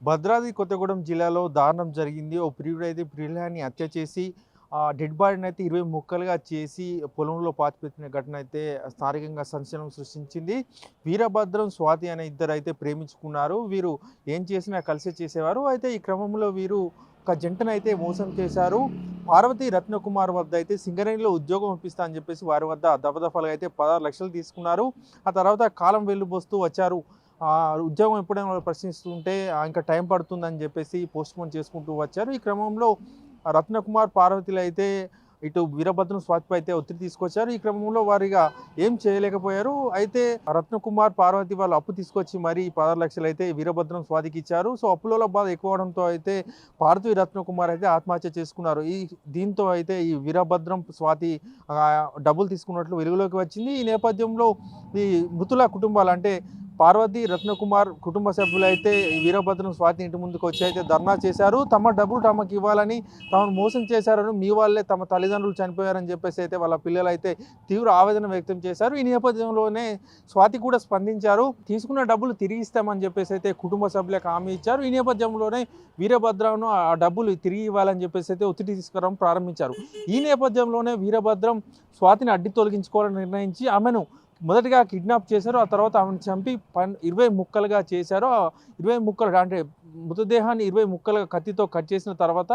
భద్రాద్రి కొత్తగూడెం జిల్లాలో దారుణం జరిగింది. ఓ ప్రియుడు అయితే ప్రియులని హత్య చేసి ఆ డెడ్ బాడీని అయితే ఇరవై ముక్కలుగా చేసి పొలంలో పాతిపెట్టిన ఘటన అయితే స్థానికంగా సంచలనం సృష్టించింది. వీరభద్రం స్వాతి అనే ఇద్దరు అయితే ప్రేమించుకున్నారు. వీరు ఏం చేసినా కలిసి చేసేవారు. అయితే ఈ క్రమంలో వీరు ఒక జంటను అయితే మోసం చేశారు. పార్వతి రత్నకుమార్ వద్ద అయితే సింగరేణిలో ఉద్యోగం ఇప్పిస్తా అని చెప్పేసి వారి వద్ద దఫదఫలుగా అయితే పదహారు లక్షలు తీసుకున్నారు. ఆ తర్వాత కాలం వెళ్ళిపోస్తూ వచ్చారు. ఉద్యోగం ఎప్పుడైనా వాళ్ళు ప్రశ్నిస్తుంటే ఇంకా టైం పడుతుందని చెప్పేసి పోస్ట్ పోన్ చేసుకుంటూ వచ్చారు. ఈ క్రమంలో రత్నకుమార్ పార్వతిలు అయితే ఇటు వీరభద్రం స్వాతిపై అయితే ఒత్తిడి తీసుకొచ్చారు. ఈ క్రమంలో వారిగా ఏం చేయలేకపోయారు. అయితే రత్నకుమార్ పార్వతి వాళ్ళు అప్పు తీసుకొచ్చి మరి పదహారు లక్షలు అయితే వీరభద్రం స్వాతికి ఇచ్చారు. సో అప్పులలో బాధ ఎక్కువ అవడంతో అయితే పార్వతి రత్నకుమార్ అయితే ఆత్మహత్య చేసుకున్నారు. ఈ దీంతో అయితే ఈ వీరభద్రం స్వాతి డబ్బులు తీసుకున్నట్లు వెలుగులోకి వచ్చింది. ఈ నేపథ్యంలో ఈ మృతుల కుటుంబాలు అంటే పార్వతి రత్నకుమార్ కుటుంబ సభ్యులు అయితే వీరభద్రం స్వాతి ఇంటి ముందుకు వచ్చి అయితే ధర్నా చేశారు. తమ డబ్బులు తమకు ఇవ్వాలని తమను మోసం చేశారని మీ వాళ్ళే తమ తల్లిదండ్రులు చనిపోయారని చెప్పేసి అయితే వాళ్ళ పిల్లలు అయితే తీవ్ర ఆవేదన వ్యక్తం చేశారు. ఈ నేపథ్యంలోనే స్వాతి కూడా స్పందించారు తీసుకున్న డబ్బులు తిరిగి ఇస్తామని చెప్పేసి అయితే కుటుంబ సభ్యులకు హామీ ఇచ్చారు. ఈ నేపథ్యంలోనే వీరభద్రను ఆ డబ్బులు తిరిగి ఇవ్వాలని చెప్పేసి అయితే ఒత్తిడి తీసుకురావడం ప్రారంభించారు. ఈ నేపథ్యంలోనే వీరభద్రం స్వాతిని అడ్డి తొలగించుకోవాలని నిర్ణయించి ఆమెను మొదటిగా కిడ్నాప్ చేశారు ఆ తర్వాత ఆమెను చంపి పన్ ఇరవై ముక్కలుగా చేశారు. ఇరవై ముక్కలు అంటే మృతదేహాన్ని ఇరవై ముక్కలుగా కత్తితో కట్ చేసిన తర్వాత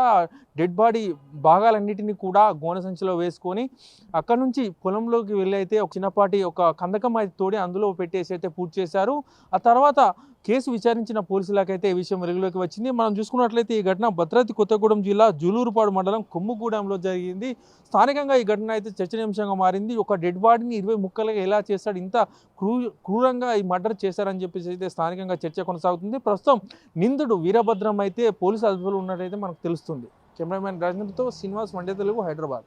డెడ్ బాడీ భాగాలన్నిటిని కూడా గోనె సంచిలో వేసుకొని అక్కడ నుంచి పొలంలోకి వెళ్ళి అయితే ఒక చిన్నపాటి ఒక కందకం అయితే తోడి అందులో పెట్టేసి అయితే పూర్తి చేశారు. ఆ తర్వాత కేసు విచారించిన పోలీసులకైతే ఈ విషయం వెలుగులోకి వచ్చింది. మనం చూసుకున్నట్లయితే ఈ ఘటన భద్రాద్రి కొత్తగూడెం జిల్లా జూలూరుపాడు మండలం కొమ్ముగూడెంలో జరిగింది. స్థానికంగా ఈ ఘటన అయితే చర్చనీయాంశంగా మారింది. ఒక డెడ్ బాడీని ఇరవై ముక్కలుగా ఎలా చేస్తాడు ఇంత క్రూ క్రూరంగా ఈ మర్డర్ చేశారని చెప్పేసి అయితే స్థానికంగా చర్చ కొనసాగుతుంది. ప్రస్తుతం నిందుడు వీరభద్రం అయితే పోలీసు అదుపులో ఉన్నట్టయితే మనకు తెలుస్తుంది. కెమెరామ్యాన్ రాజేంద్రతో శ్రీనివాస్ వండే తెలుగు హైదరాబాద్.